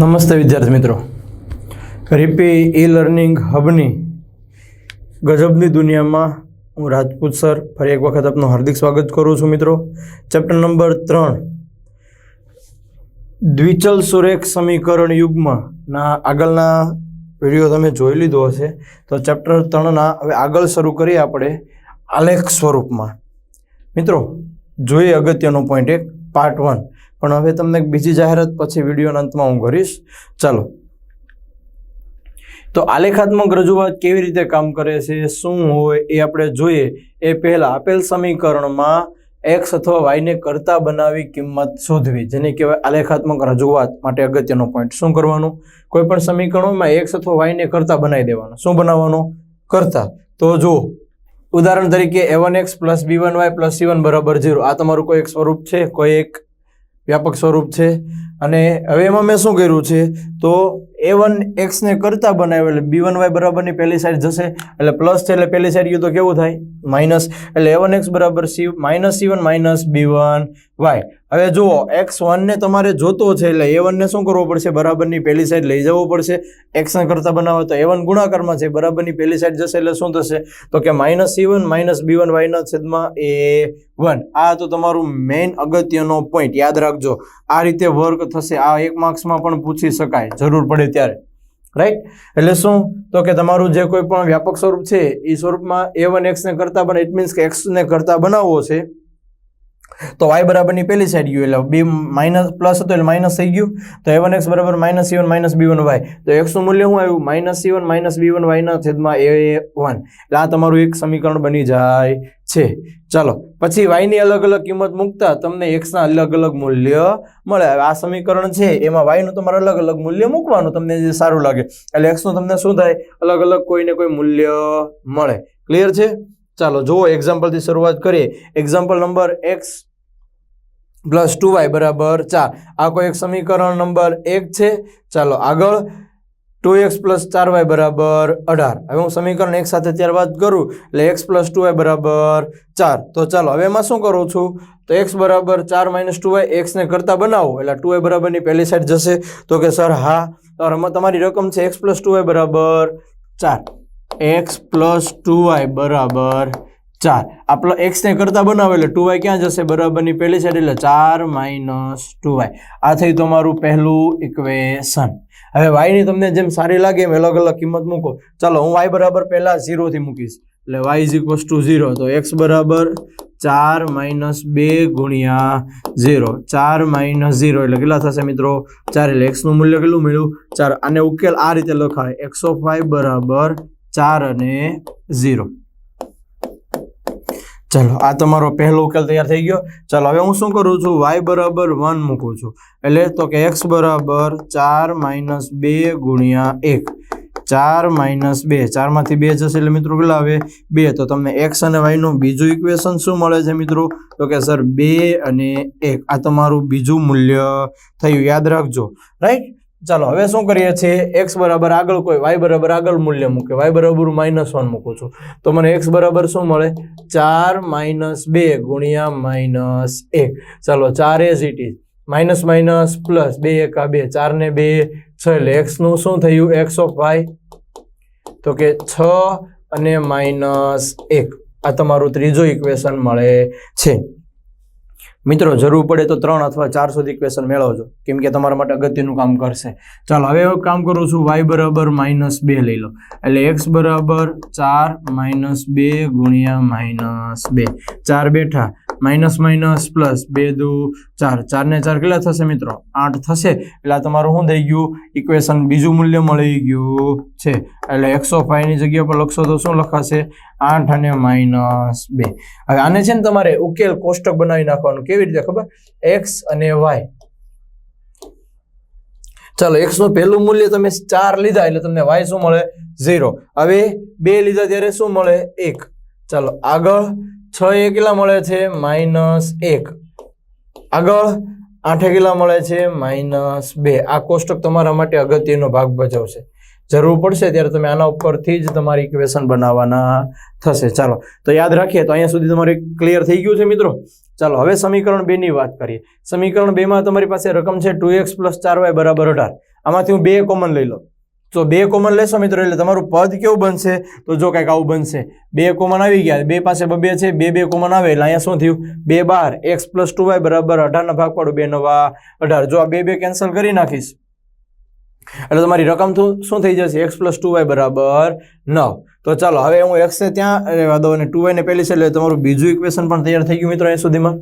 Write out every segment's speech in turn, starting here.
નમસ્તે વિદ્યાર્થી મિત્રો. રીપી ઈ લર્નિંગ હબની ગજબની દુનિયામાં હું રાજપૂત સર ફરી એક વખત આપનું હાર્દિક સ્વાગત કરું છું મિત્રો. ચેપ્ટર નંબર ત્રણ. દ્વિચલ સુરેખ સમીકરણ યુગમાં ના આગળના વીડિયો તમે જોઈ લીધો હશે. તો ચેપ્ટર ત્રણના હવે આગળ શરૂ કરીએ આપણે આલેખ સ્વરૂપમાં. મિત્રો, જોઈએ અગત્યનો પોઈન્ટ એક પાર્ટ વન પણ હવે તમને બીજી જાહેરાત પછી વિડીયોના અંતમાં હું કરીશ. ચાલો. તો આલેખાત્મક રજૂઆત કેવી રીતે કામ કરે છે, શું હોય એ આપણે જોઈએ. એ પહેલાં આપેલ સમીકરણમાં એક્સ અથવા વાયને કરતા બનાવી કિંમત શોધવી, જેને કહેવાય આલેખાત્મક રજૂઆત માટે અગત્યનો પોઈન્ટ શું કરવાનું? કોઈ પણ સમીકરણોમાં એક્સ અથવા વાયને કરતા બનાવી દેવાનું. શું બનાવવાનું? કરતા. તો જુઓ. ઉદાહરણ તરીકે A one X plus B one Y plus C one બરાબર ઝીરો આ તમારું કોઈ એક સ્વરૂપ છે? કોઈ એક વ્યાપક સ્વરૂપ છે. અને હવે એમાં મેં શું કર્યું છે? તો એ વન એક્સને કરતા બનાવ્યું એટલે બી વન વાય બરાબરની પહેલી સાઈડ જશે. એટલે પ્લસ છે એટલે પહેલી સાઈડ ગયું તો કેવું થાય? માઇનસ એટલે એ વન એક્સ બરાબર C minus C one minus B one Y હવે જુઓ એક્સ વનને તમારે જોતો છે એટલે એ વનને શું કરવું પડશે? બરાબરની પહેલી સાઈડ લઈ જવું પડશે. એક્સને કરતા બનાવો તો એ વન ગુણાકારમાં છે, બરાબરની પહેલી સાઈડ જશે એટલે શું થશે? તો કે minus C one minus B one વાયના છેદમાં એ વન આ તો તમારું મેઇન અગત્યનો પોઈન્ટ યાદ રાખજો. આ રીતે વર્ક થશે. આ એક માર્ક્સમાં પણ પૂછી શકાય. જરૂર પડે ત્યારે રાઈટ એટલે શું? તો કે તમારું જે કોઈ પણ વ્યાપક સ્વરૂપ છે, એ સ્વરૂપમાં એ વન એક્સને કરતા બને ઇટ મીન્સ કે એક્સને કરતા બનાવવો છે. તો વાય બરાબરની પહેલી સાઈડ ગયું એટલે બી માઇનસ પ્લસ હતો એટલે માઇનસ થઈ ગયું. તો એ વન એક્સ બરાબર minus C one minus B one Y તો એક્સનું મૂલ્ય શું આવ્યું? Minus C one minus B one વાયના છેદમાં એ વન એટલે આ તમારું એક સમીકરણ બની જાય છે. ચાલો, પછી વાયની અલગ અલગ કિંમત મૂકતા તમને એક્સના અલગ અલગ મૂલ્ય મળે. આ સમીકરણ છે, એમાં વાયનું તમારે અલગ અલગ મૂલ્ય મૂકવાનું તમને જે સારું લાગે. એટલે એક્સનું તમને શું થાય? અલગ અલગ કોઈને કોઈ મૂલ્ય મળે. ક્લિયર છે? ચાલો જુઓ એક્ઝામ્પલથી શરૂઆત કરીએ. Example number X plus two Y બરાબર ચાર. આ કોઈ એક સમીકરણ નંબર એક છે. ચાલો આગળ. ટુ એક્સ પ્લસ ચાર વાય બરાબર અઢાર. હવે હું સમીકરણ એક સાથે ત્યારબાદ કરું. એટલે એક્સ પ્લસ ટુ વાય બરાબર ચાર. તો ચાલો હવે એમાં શું કરું છું? તો એક્સ બરાબર ચાર માઇનસ ટુ વાય એક્સને કરતાં બનાવો. એટલે ટુ વાય બરાબરની પહેલી સાઈડ જશે. તો કે સર હા તમારી રકમ છે. એક્સ પ્લસ ટુ વાય બરાબર ચાર. એક્સ પ્લસ ટુ વાય બરાબર ચાર. આપણે એક્સને કરતા બનાવે એટલે ટુ વાય ક્યાં જશે? બરાબરની પહેલી સાઈડ એટલે ચાર માઇનસ ટુ વાય આ થયું તમારું પહેલું ઇક્વેશન હવે વાયની તમને જેમ સારી લાગે એમ અલગ અલગ કિંમત મૂકો. ચાલો, હું વાય બરાબર પહેલાં ઝીરોથી મૂકીશ. એટલે Y is equals to zero તો એક્સ બરાબર ચાર માઇનસ બે ગુણ્યા ઝીરો ચાર માઇનસ ઝીરો એટલે કેટલા થશે મિત્રો? ચાર. એટલે એક્સનું મૂલ્ય કેટલું મળ્યું? ચાર. આને ઉકેલ આ રીતે લખાય. એક્સ ઓફ વાય બરાબર ચાર અને ઝીરો. ચાલો, આ તમારો પહેલો ઉકેલ તૈયાર થઈ ગયો. ચાલો, હવે હું શું કરું છું? વાય બરાબર વન મૂકું છું. એટલે તો કે એક્સ બરાબર ચાર માઇનસ બે ગુણ્યા એક. ચાર માઇનસ બે. ચારમાંથી બે જશે એટલે મિત્રો કેટલા આવે? બે. તો તમને એક્સ અને વાયનું બીજું ઇક્વેશન શું મળે છે મિત્રો? તો કે સર બે અને એક. આ તમારું બીજું મૂલ્ય થયું. યાદ રાખજો. રાઈટ ચાલો, હવે શું કરીએ છીએ? એક્સ બરાબર આગળ કોઈ વાય બરાબર આગળ મૂલ્ય મૂકે વાય બરાબર માઇનસ વન મૂકું છું. તો મને એક્સ બરાબર શું મળે? ચાર માઇનસ બે ગુણ્યા માઇનસ એક. ચાલો, ચાર as it is minus minus plus બે એકા બે, ચાર ને બે છ, એટલે એક્સનું શું થયું? એક્સ ઓફ વાય તો કે છ અને માઇનસ એક. આ તમારું ત્રીજું ઇક્વેશન મળે છે. મિત્રો, જરૂર પડે તો ત્રણ અથવા ચાર સુધી ક્વેશ્ચન મેળવજો. કેમ કે તમારા માટે અગત્યનું કામ કરશે. ચાલો, હવે કામ કરું છું વાય બરાબર માઇનસ બે લઈ લો. એટલે એક્સ બરાબર ચાર માઇનસ બે ગુણ્યા માઇનસ બે. ચાર બેઠા. માઇનસ માઇનસ પ્લસ બે દુ ચાર. ચાર ને ચાર કેટલા થશે મિત્રો? આઠ થશે. એટલે તમારું શું થઈ ગયું? ઇક્વેશન બીજું મૂલ્ય મળી ગયું છે. એટલે એકસો ફાઈવની જગ્યા પર લખશો તો શું લખાશે? આઠ અને માઇનસ બે. હવે આને છે ને તમારે ઉકેલ કોષ્ટક બનાવી નાખવાનું. કેવી રીતે ખબર? એક્સ અને વાય ચાલો એક્સનું પહેલું મૂલ્ય તમે ચાર લીધા એટલે તમને વાય શું મળે? ઝીરો હવે બે લીધા ત્યારે શું મળે? એક. ચાલો, આગળ. છ એ કેટલા મળે છે? માઇનસ એક. આગળ આઠે કેટલા મળે છે? માઇનસ બે. આ કોષ્ટક તમારા માટે અગત્યનો ભાગ ભજવશે. જરૂર પડશે ત્યારે તમે આના ઉપરથી જ તમારી ઇક્વેશન બનાવવાના થશે. ચાલો, તો યાદ રાખીએ, તો અહીંયા સુધી તમારે ક્લિયર થઈ ગયું છે મિત્રો? ચાલો, હવે સમીકરણ બેની વાત કરીએ. સમીકરણ બેમાં તમારી પાસે રકમ છે ટુ એક્સ પ્લસ ચાર વાય બરાબર અઢાર. આમાંથી હું બે કોમન લઈ લઉં. તો બે કોમન લેશો મિત્રો, એટલે તમારું પદ કેવું બનશે? તો જો કંઈક આવું બનશે. બે કોમન આવી ગયા, બે પાસે બે છે, બે બે કોમન આવે, એટલે અહીંયા શું થયું? બે બાર એક્સ પ્લસ ટુ વાય બરાબર અઢારના ભાગ પાડો, બે નવા અઢાર. જો આ બે બે કેન્સલ કરી નાખીશ, એટલે તમારી રકમ શું થઈ જશે? એક્સ પ્લસ ટુ વાય બરાબર નવ. તો ચાલો, હવે હું એક્સ ત્યાં રહેવા દઉં અને ટુ વાયને પહેલી છે એટલે તમારું બીજું ઇક્વેશન પણ તૈયાર થઈ ગયું મિત્રો અહીં સુધીમાં.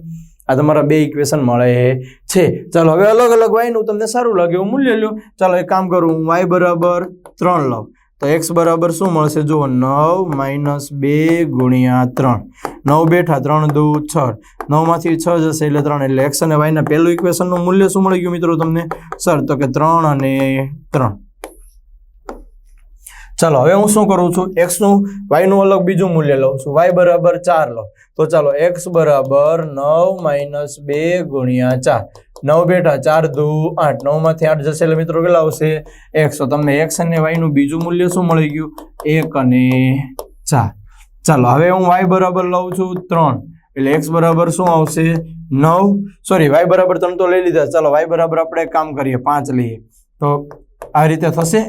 આ તમારા બે ઇક્વેશન મળે છે. ચાલો, હવે અલગ અલગ વાયનું તમને સારું લાગે એવું મૂલ્ય લો ચાલો, એક કામ કરું, હું વાય બરાબર ત્રણ લઉં. તો એક્સ બરાબર શું મળશે? જુઓ, નવ માઇનસ બે ગુણ્યા ત્રણ. નવ બેઠા ત્રણ દુ છ. નવમાંથી છ જશે એટલે ત્રણ. એટલે એક્સ અને વાયના પહેલું ઇક્વેશનનું મૂલ્ય શું મળી ગયું મિત્રો તમને? સર, તો કે ત્રણ અને ત્રણ. ચાલો, હવે હું શું કરું છું? એક્સનું વાયનું અલગ બીજું મૂલ્ય લઉં છું. વાય બરાબર ચાર લો. તો ચાલો એક્સ બરાબર નવ માઇનસ બે ગુણ્યા ચાર. નવ બેટા ચાર, દુ, આઠ. નવમાંથી આઠ જશે એટલે મિત્રો કેટલા આવશે? એક્સ તમને એક્સ અને વાયનું બીજું મૂલ્ય શું મળી ગયું? એક અને ચાર. ચાલો, હવે હું વાય બરાબર લઉં છું ત્રણ. એટલે એક્સ બરાબર શું આવશે? નવ. સોરી વાય બરાબર ત્રણ તો લઈ લીધા. ચાલો વાય બરાબર આપણે કામ કરીએ, પાંચ લઈએ. તો આ રીતે થશે?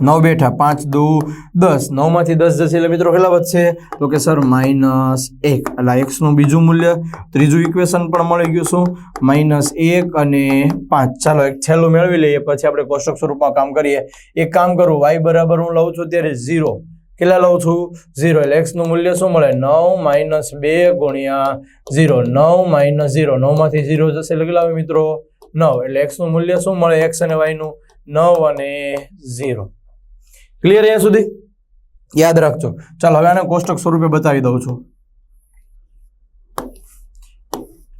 નવ બેઠા, પાંચ, દુ, દસ. નવમાંથી દસ જશે એટલે મિત્રો કેટલા વધશે? તો કે સર, માઇનસ એક. એટલે એક્સનું બીજું મૂલ્ય, ત્રીજું ઇક્વેશન પણ મળી ગયું શું? માઇનસ એક અને પાંચ. ચાલો, એક છેલ્લું મેળવી લઈએ, પછી આપણે કોષ્ટક સ્વરૂપમાં કામ કરીએ. એક કામ કરું વાય બરાબર હું લઉં છું ત્યારે ઝીરો કેટલા લઉં છું? ઝીરો એટલે એક્સનું મૂલ્ય શું મળે? નવ માઇનસ બે ગુણ્યા ઝીરો નવ માઇનસ ઝીરો નવમાંથી ઝીરો જશે એટલે કેટલા મિત્રો? નવ. એટલે એક્સનું મૂલ્ય શું મળે? એક્સ અને વાયનું નવ અને ઝીરો ક્લિયર અહીંયા સુધી? યાદ રાખજો. ચાલો, હવે આને કોષ્ટક સ્વરૂપે બતાવી દઉં છું.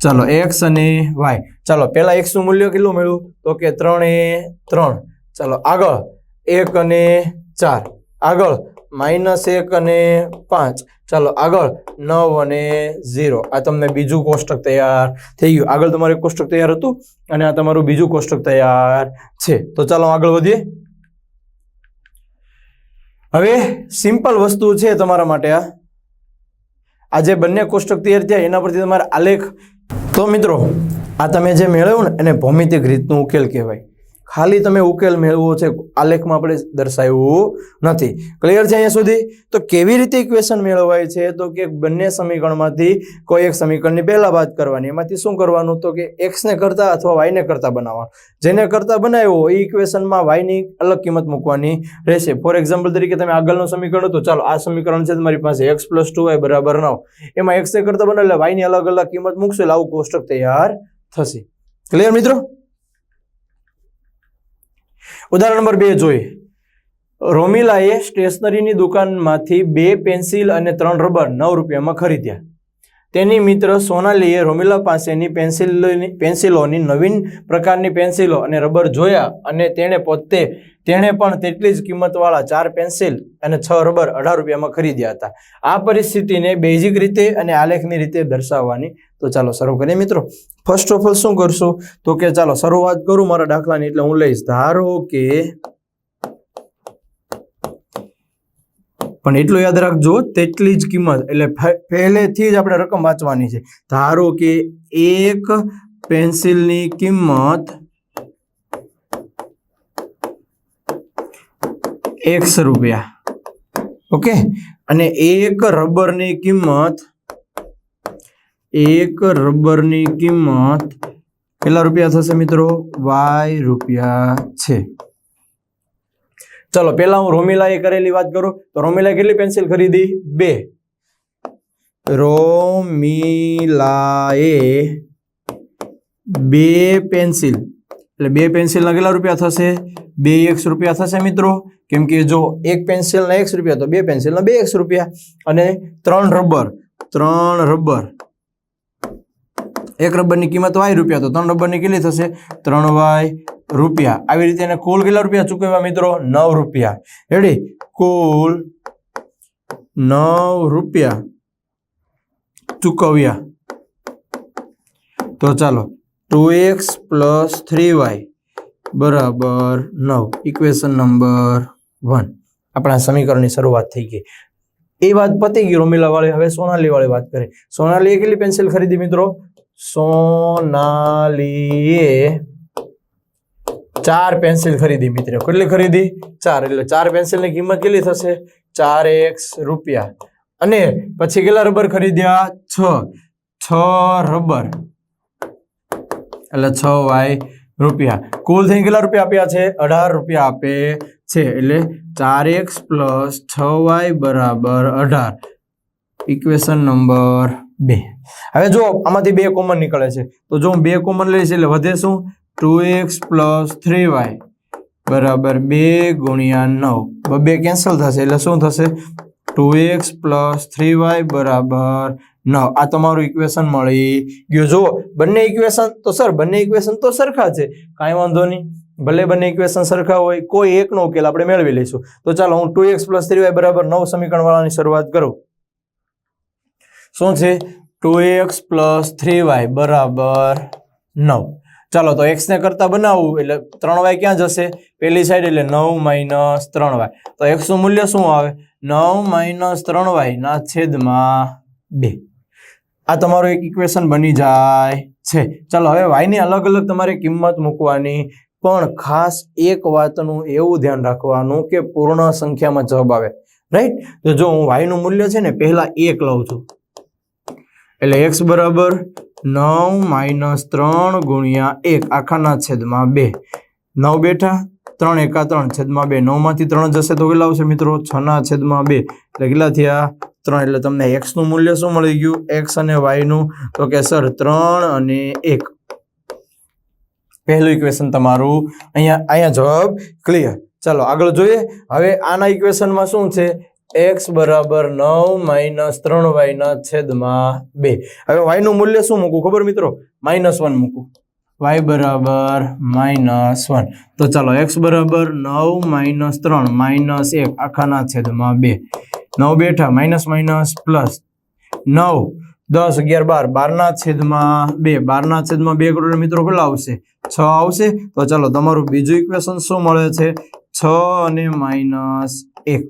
ચાલો એક્સ અને વાય ચાલો, પહેલા એક્સનું મૂલ્ય કેટલું મળ્યું? તો કે ત્રણ એ ત્રણ. ચાલો, આગળ. એક અને ચાર. આગળ. માઇનસ એક અને પાંચ. ચાલો, આગળ. નવ અને ઝીરો. આ તમને બીજું કોષ્ટક તૈયાર થઈ ગયું. આગળ તમારું કોષ્ટક તૈયાર હતું અને આ તમારું બીજું કોષ્ટક તૈયાર છે. તો ચાલો, આગળ વધીએ. હવે સિમ્પલ વસ્તુ છે તમારા માટે આ. આ જે બંને કોષ્ટક તૈયાર થયા, એના પરથી તમારે આલેખ. તો મિત્રો, આ તમે જે મેળવ્યું ને એને ભૌમિતિક રીતનું ઉકેલ કહેવાય. ખાલી તમે ઉકેલ મેળવો છે આલેખમાં આપણે દર્શાવ્યું નથી. ક્લિયર છે અહીંયા સુધી? તો કેવી રીતે ઇક્વેશન મેળવાય છે? તો કે બંને સમીકરણમાંથી કોઈ એક સમીકરણની પહેલા વાત કરવાની, એમાંથી શું કરવાનું? તો કે એક્સને કરતા અથવા વાયને કરતા બનાવવાનું. જેને કરતા બનાવ્યો, એ ઇક્વેશનમાં વાયની અલગ કિંમત મૂકવાની રહેશે. ફોર એક્ઝામ્પલ તરીકે તમે આગળનું સમીકરણ હતું, ચાલો આ સમીકરણ છે તમારી પાસે એક્સ પ્લસ ટુ વાય બરાબર નવ. એમાં એક્સને કરતા બનાવે એટલે વાયની અલગ અલગ કિંમત મૂકશે એટલે આવું કોષ્ટક તૈયાર થશે. ક્લિયર મિત્રો? ઉદાહરણ નંબર બે જોઈએ. રોમિલાએ સ્ટેશનરીની દુકાનમાંથી બે પેન્સિલ અને ત્રણ રબર નવ રૂપિયામાં ખરીદ્યા. તેની મિત્ર સોનાલીએ રોમિલા પાસેની પેન્સિલોની પેન્સિલોની નવીન પ્રકારની પેન્સિલો અને રબર જોયા અને તેણે પોતે, તેણે પણ તેટલી જ કિંમતવાળા ચાર પેન્સિલ અને છ રબર અઢાર રૂપિયામાં ખરીદ્યા હતા. આ પરિસ્થિતિને બેઝિક રીતે અને આલેખની રીતે દર્શાવવાની. તો ચાલો શરૂ કરીએ મિત્રો. ફર્સ્ટ ઓફ ઓલ શું કરશું? તો કે ચાલો શરૂઆત કરું મારા દાખલાની એટલે હું લઈશ. ધારો કે પણ એટલું યાદ રાખજો, તેટલી જ કિંમત, એટલે પહેલેથી જ આપણે રકમ વાંચવાની છે. ધારો કે એક પેન્સિલની કિંમત એકસો રૂપિયા. ઓકે? અને એક રબરની કિંમત, એક રબરની કિંમત કેટલા રૂપિયા થશે મિત્રો? વાય રૂપિયા છે. ચલો, પહેલા હું રોમિલાએ કરેલી વાત કરું. તો રોમિલાએ કેટલી પેન્સિલ ખરીદી? બે. રોમિલાએ બે પેન્સિલ. એટલે બે પેન્સિલના કેટલા રૂપિયા થશે? બે એક્સ રૂપિયા થશે મિત્રો. કેમ કે જો એક પેન્સિલના એક્સ રૂપિયા, તો બે પેન્સિલના બે એક્સ રૂપિયા. અને ત્રણ રબર ત્રણ રબર. એક રબરની કિંમત વાય રૂપિયા, તો ત્રણ રબરની કેટલી થશે? ત્રણ વાય રૂપિયા. આવી રીતે એને કુલ કેટલા રૂપિયા ચૂકવ્યા મિત્રો? નવ રૂપિયા. રેડી કુલ નવ રૂપિયા ચૂકવ્યા. તો ચાલો, two X plus three Y બરાબર નવ. ઇક્વેશન નંબર વન આપણા સમીકરણની શરૂઆત થઈ ગઈ. એ વાત પતી ગઈ રોમિલાવાળી. હવે સોનાલી વાળી વાત કરીએ. સોનાલીએ કેટલી પેન્સિલ ખરીદી મિત્રો? સોનાલીએ ચાર પેન્સિલ ખરીદી મિત્રો. કેટલી ખરીદી? ચાર. એટલે ચાર પેન્સિલની કિંમત કેટલી થશે? ચાર એક્સ રૂપિયા. અને પછી કેટલા રબર ખરીદ્યા? છ. છ રબર એટલે છ વાય રૂપિયા. કુલ થઈને કેટલા રૂપિયા આપ્યા છે? અઢાર રૂપિયા આપે છે. એટલે ચાર એક્સ પ્લસ છ વાય બરાબર અઢાર. ઇક્વેશન નંબર બે. હવે જો આમાંથી બે કોમન નીકળે છે. તો જો હું બે કોમન લઈશ એટલે વધે શું? Two X plus three Y બરાબર બે ગુણ્યા નવ. બે કેન્સલ થશે, એટલે શું થશે? Two X plus three Y બરાબર નવ. આ તમારું ઇક્વેશન મળી ગયું. જુઓ, બંને ઇક્વેશન તો સર, બંને ઇક્વેશન તો સરખા છે. કાંઈ વાંધો નહીં. ભલે બંને ઇક્વેશન સરખા હોય, કોઈ એકનો ઉકેલ આપણે મેળવી લઈશું. તો ચાલો, હું two X plus three Y બરાબર નવ સમીકરણ વાળાની શરૂઆત કરું. શું છે? Two X plus three Y બરાબર નવ. ચાલો, તો એક્સ ને કરતા બનાવવું એટલે ત્રણ વાય ક્યાં જશે? પેલી સાઈડ એટલે નવ માઇનસ ત્રણ વાય તો એક્સનું મૂલ્ય શું આવે? નવ માઇનસ ત્રણ વાય ના છેદમાં બે. આ તમારું એક ઇક્વેશન બની જાય છે. ચાલો, હવે વાયની અલગ અલગ તમારે કિંમત મૂકવાની. પણ ખાસ એક વાતનું એવું ધ્યાન રાખવાનું કે પૂર્ણ સંખ્યામાં જવાબ આવે. રાઈટ તો જો હું વાયનું મૂલ્ય છે ને, પહેલા એક લઉં છું. એટલે એક્સ બરાબર નવ માઇનસ ત્રણ ગુણ્યા એક. આખાના છેદમાં બે. નવ બેઠા, ત્રણ એકા ત્રણ. છેદમાં બે. નવમાંથી ત્રણ જશે તો કેટલા આવશે મિત્રો? છના છેદમાં બે. એટલે કેટલા થયા? ત્રણ. એટલે તમને એક્સનું મૂલ્ય શું મળી ગયું? એક્સ અને વાયનું તો કે સર, ત્રણ અને એક. પહેલું ઇક્વેશન તમારું અહીંયા અહીંયા જવાબ ક્લિયર ચાલો આગળ જોઈએ. હવે આના ઇક્વેશનમાં શું છે? એક્સ બરાબર નવ માઇનસ ત્રણ વાયના છેદમાં બે. હવે વાયનું મૂલ્ય શું મૂકું ખબર મિત્રો? માઇનસ વન મૂકું વાય બરાબર માઇનસ વન. તો ચાલો, એક્સ બરાબર નવ માઇનસ ત્રણ માઇનસ એક, આખાના છેદમાં બે. નવ બેઠા, માઇનસ માઇનસ પ્લસ નવ. દસ, અગિયાર, બાર. બારના છેદમાં બે. બારના છેદમાં બે કરોડ મિત્રો કેટલા આવશે? છ આવશે. તો ચાલો, તમારું બીજું ઇક્વેશન શું મળે છે? છ અને માઇનસ એક.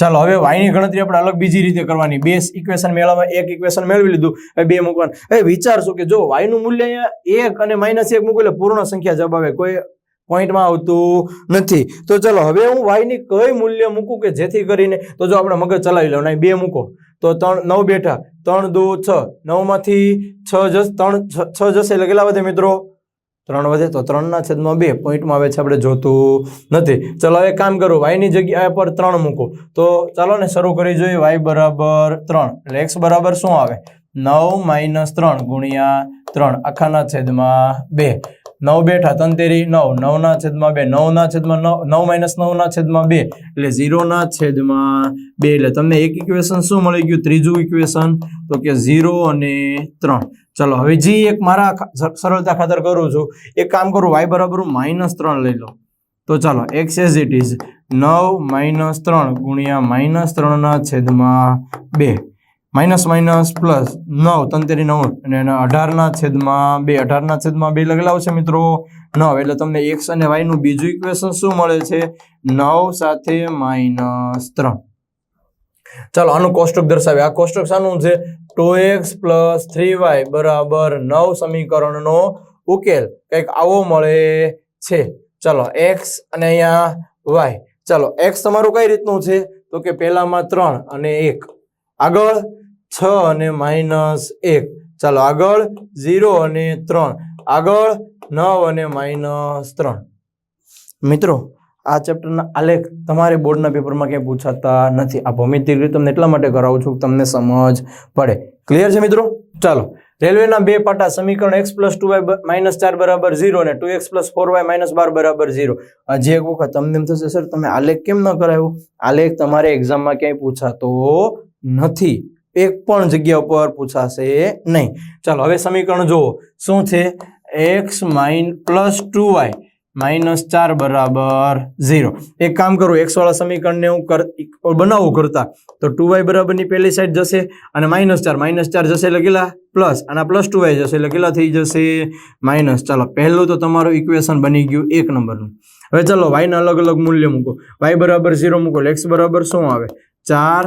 ચાલો, હવે y ની ગણતરી આપણે અલગ બીજી રીતે કરવાની. બે ઇક્વેશન મેળવવા, એક ઇક્વેશન મેળવી લીધું, હવે બે મૂકવાનું. હવે વિચારશું કે જો વાયનું મૂલ્ય અહીંયા એક અને માઇનસ એક મૂકું એટલે પૂર્ણ સંખ્યા જવાબ આવે. કોઈ પોઈન્ટમાં આવતું નથી. તો ચલો, હવે હું વાયની કઈ મૂલ્ય મૂકું કે જેથી કરીને, તો જો આપણે મગજ ચલાવી લઉં બે મૂકો. તો ત્રણ, નવ બેઠા. ત્રણ, દો, છ. નવમાંથી છ જસ ત્રણ છ જશે એટલે કેટલા વધે મિત્રો? ત્રણ વધે તો ત્રણના છેદમાં બે પોઈન્ટમાં આવે છે આપણે જોતું નથી. ચલો હવે કામ કરો વાયની જગ્યા પર ત્રણ મૂકો. તો ચાલો ને શરૂ કરી જોઈએ વાય બરાબર ત્રણ. એટલે એક્સ બરાબર શું આવે? નવ માઇનસ ત્રણ ગુણ્યા ત્રણ, આખાના છેદમાં બે. નવ બેઠા તંતેરી નવ, નવના છેદમાં બે, નવના છેદમાં નવ નવ માઇનસ નવના છેદમાં બે. એટલે ઝીરોના છેદમાં બે. એટલે તમને એક ઇક્વેશન શું મળી ગયું? ત્રીજું ઇક્વેશન તો કે ઝીરો અને ત્રણ. ચલો, હવે જે એક મારા સરળતા ખાતર કરું છું, એક કામ કરું વાય બરાબર માઇનસ ત્રણ લઈ લો. તો ચાલો એક્સ એઝ ઇટ ઇઝ નવ માઇનસ ત્રણ ગુણ્યા માઇનસ ત્રણના છેદમાં બે. માઇનસ માઇનસ પ્લસ નવ તંતેરી નવ અને અઢારના છેદમાં બે. અઢારના છેદમાં બે લગેલા આવશે મિત્રો? નવ. એટલે તમને એક્સ અને વાયનું બીજું ઇક્વેશન શું મળે છે? નવ સાથે માઇનસ ત્રણ. ચાલો, આનું કોષ્ટક દર્શાવે આ કોષ્ટક શાનું છે? Two X plus three Y બરાબર નવ સમીકરણનો ઉકેલ. કંઈક આવો મળે છે. ચાલો, એક્સ અને અહીંયા વાય. ચાલો, એક્સ તમારું કઈ રીતનું છે? તો કે પહેલામાં ત્રણ અને એક. આગળ છ અને માઇનસ એક. ચાલો, આગળ ઝીરો અને ત્રણ. આગળ નવ અને માઇનસ ત્રણ. મિત્રો આ ચેપ્ટરના આલેખ તમારે બોર્ડના પેપરમાં ક્યાંય પૂછાતા નથી. આ ભૌમિતિક રીતે તમને એટલા માટે કરાવું છું તમને સમજ પડે. ક્લિયર છે મિત્રો? ચાલો. રેલવેના બે પાટા, સમીકરણ X plus two Y minus ચાર બરાબર ઝીરો અને two X plus four Y minus બાર બરાબર ઝીરો હજી એક વખત તમને એમ થશે, સર, તમે આલેખ કેમ ન કરાયો? આલેખ તમારે એક્ઝામમાં ક્યાંય પૂછાતો નથી. એક પણ જગ્યા ઉપર પૂછાશે નહીં. ચાલો, હવે સમીકરણ જુઓ. શું છે? X minus plus two Y minus ચાર બરાબર ઝીરો. એક કામ કરું એક્સવાળા સમીકરણને હું બનાવું કરતા. તો ટુ વાય બરાબરની પહેલી સાઈડ જશે અને માઇનસ ચાર માઇનસ ચાર જશે એટલે પ્લસ. અને પ્લસ ટુ વાય જશે એટલે થઈ જશે? માઇનસ ચાલો, પહેલું તો તમારું ઇક્વેશન બની ગયું એક નંબરનું. હવે ચાલો વાયના અલગ અલગ મૂલ્ય મૂકો. વાય બરાબર ઝીરો મૂકો એક્સ બરાબર શું આવે? ચાર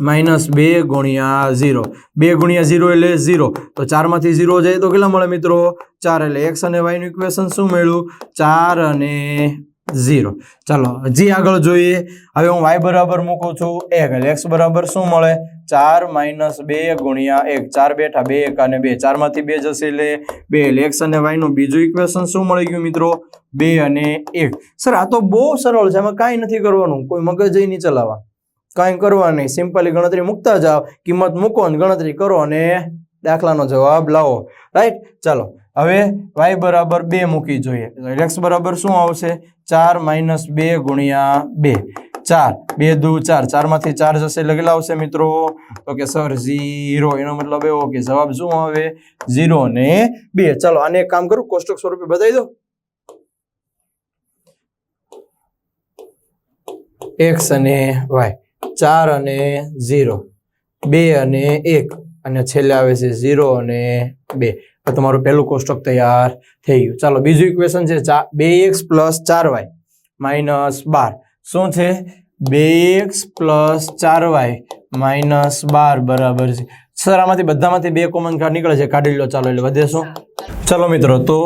માઇનસ બે ગુણ્યા ઝીરો. બે ગુણ્યા ઝીરો એટલે ઝીરો. તો ચારમાંથી ઝીરો જાય તો કેટલા મળે મિત્રો? ચાર એટલે એક્સ અને વાયનું ઇક્વેશન શું મળ્યું? ચાર અને ઝીરો. ચાલો, હજી આગળ જોઈએ. હવે હું વાય બરાબર મૂકું છું એક. એટલે એક્સ બરાબર શું મળે? ચાર માઇનસ બે ગુણ્યા એક. ચાર બેઠા બે, એક અને બે. ચારમાંથી બે જશે એટલે બે. એટલે એક્સ અને વાયનું બીજું ઇક્વેશન શું મળી ગયું મિત્રો? બે અને એક. સર, આ તો બહુ સરળ છે. એમાં કાંઈ નથી કરવાનું. કોઈ મગજ નહીં ચલાવવા. કાંઈ કરવા નહીં. સિમ્પલી ગણતરી મૂકતા જાઓ. કિંમત મૂકો અને ગણતરી કરો અને દાખલાનો જવાબ લાવો. રાઈટ ચાલો. હવે વાય બરાબર બે મૂકી જોઈએ. એક્સ બરાબર શું આવશે? ચાર માઇનસ બે ગુણ્યા બે. ચાર. બે દુ ચાર. ચારમાંથી ચાર જશે લગેલા આવશે મિત્રો? તો કે સર ઝીરો એનો મતલબ એવો કે જવાબ શું આવે? ઝીરો ને બે. ચાલો, આને એક કામ કરું. કોષ્ટક સ્વરૂપે બતાવી દો. એક્સ અને વાય ચાર અને ઝીરો. બે અને એક. અને છેલ્લે આવે છે ઝીરો અને બે. તો તમારું પહેલું કોષ્ટક તૈયાર થઈ ગયું. ચાલો, બીજું ઇક્વેશન છે ચા બે એક્સ પ્લસ ચાર વાય માઇનસ બાર. શું છે? બે એક્સ પ્લસ ચાર વાય માઇનસ બાર બરાબર છે. સર આમાંથી બધામાંથી બે કોમન કાર્ડ નીકળે છે. કાઢી લો, ચાલો એટલે વધે શું? ચલો મિત્રો, તો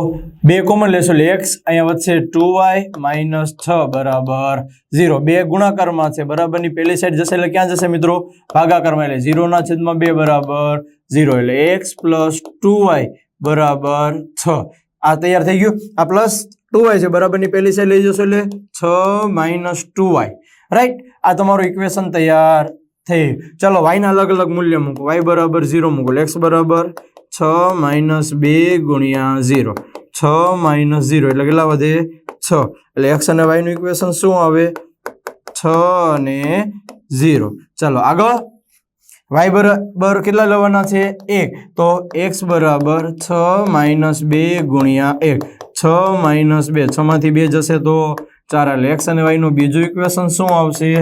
બે કોમન લેશો એટલે એક્સ અહીંયા વધશે ટુ વાય માઇનસ છ બરાબર ઝીરો બે ગુણાકારમાં છે, બરાબરની પહેલી સાઈડ જશે એટલે ક્યાં જશે મિત્રો? ભાગાકારમાં એટલે ઝીરોના છેદમાં બે બરાબર ઝીરો એટલે એક્સ પ્લસ ટુ વાય બરાબર છ. આ તૈયાર થઈ ગયું? આ પ્લસ ટુ વાય છે, બરાબરની પહેલી સાઈડ લઈ જશો એટલે છ માઇનસ ટુ વાય રાઈટ આ તમારું ઇક્વેશન તૈયાર થઈ. ચલો વાયના અલગ અલગ મૂલ્ય મૂકો. વાય બરાબર ઝીરો મૂકો. એક્સ બરાબર છ માઇનસ બે ગુણ્યા ઝીરો છ માઇનસ ઝીરો એટલે કેટલા વધે? છ. એટલે એક્સ અને વાયનું ઇક્વેશન શું આવે? છ અને ઝીરો ચાલો આગળ. વાય બરાબર કેટલા લેવાના છે? એક. તો એક્સ બરાબર છ માઇનસ બે ગુણ્યા એક. છ માઇનસ બે. છમાંથી બે જશે તો ચાર. એટલે એક્સ અને વાયનું બીજું ઇક્વેશન શું આવશે?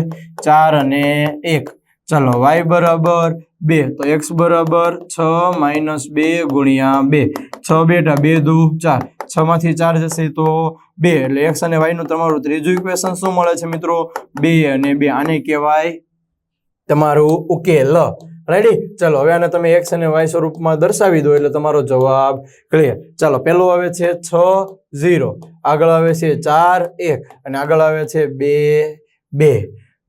ચાર અને એક. ચાલો વાય બરાબર બે, તો એક્સ બરાબર છ માઇનસ બે ગુણ્યા બે. છ બેટા બે દુ ચાર. છ માંથી ચાર જશે તો બે, એટલે એક્સ અને વાયનું તમારું ત્રીજું ઇક્વેશન શું મળે છે મિત્રો? બે અને બે. આને કહેવાય તમારું ઉકેલ. રેડી ચાલો, હવે આને તમે એક્સ અને વાય સ્વરૂપમાં દર્શાવી દો એટલે તમારો જવાબ ક્લિયર ચાલો, પેલો આવે છે છ ઝીરો આગળ આવે છે ચાર, એક. અને આગળ આવે છે બે બે.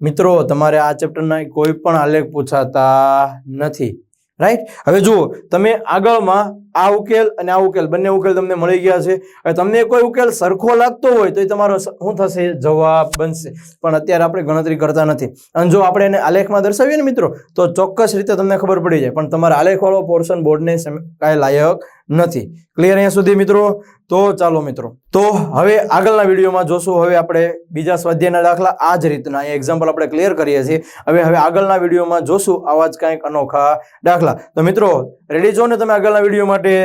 મિત્રો, તમારે આ ચેપ્ટરના કોઈ પણ આલેખ પૂછાતા નથી. રાઈટ હવે જુઓ, તમે આગળમાં આ ઉકેલ અને આ ઉકેલ, બંને ઉકેલ તમને મળી ગયા છે. હવે તમને કોઈ ઉકેલ સરખો લાગતો હોય તો એ તમારો શું થશે? જવાબ બનશે. પણ અત્યારે આપણે ગણતરી કરતા નથી. અને જો આપણે એને આલેખમાં દર્શાવીએ ને મિત્રો, તો ચોક્કસ રીતે તમને ખબર પડી જાય. પણ તમારા આલેખવાળો પોર્શન બોર્ડને કાંઈ લાયક નથી. ક્લિયર અહીંયા સુધી મિત્રો? તો ચાલો મિત્રો. તો હવે આગળના વિડીયોમાં જોશું. હવે આપણે બીજા સ્વાધ્યાયના દાખલા આ જ રીતના. એક્ઝામ્પલ આપણે ક્લિયર કરીએ છીએ. હવે હવે આગળના વિડીયોમાં જોશું આવા જ કંઈક અનોખા દાખલા. તો મિત્રો રેડી છો ને તમે આગળના વીડિયો માટે?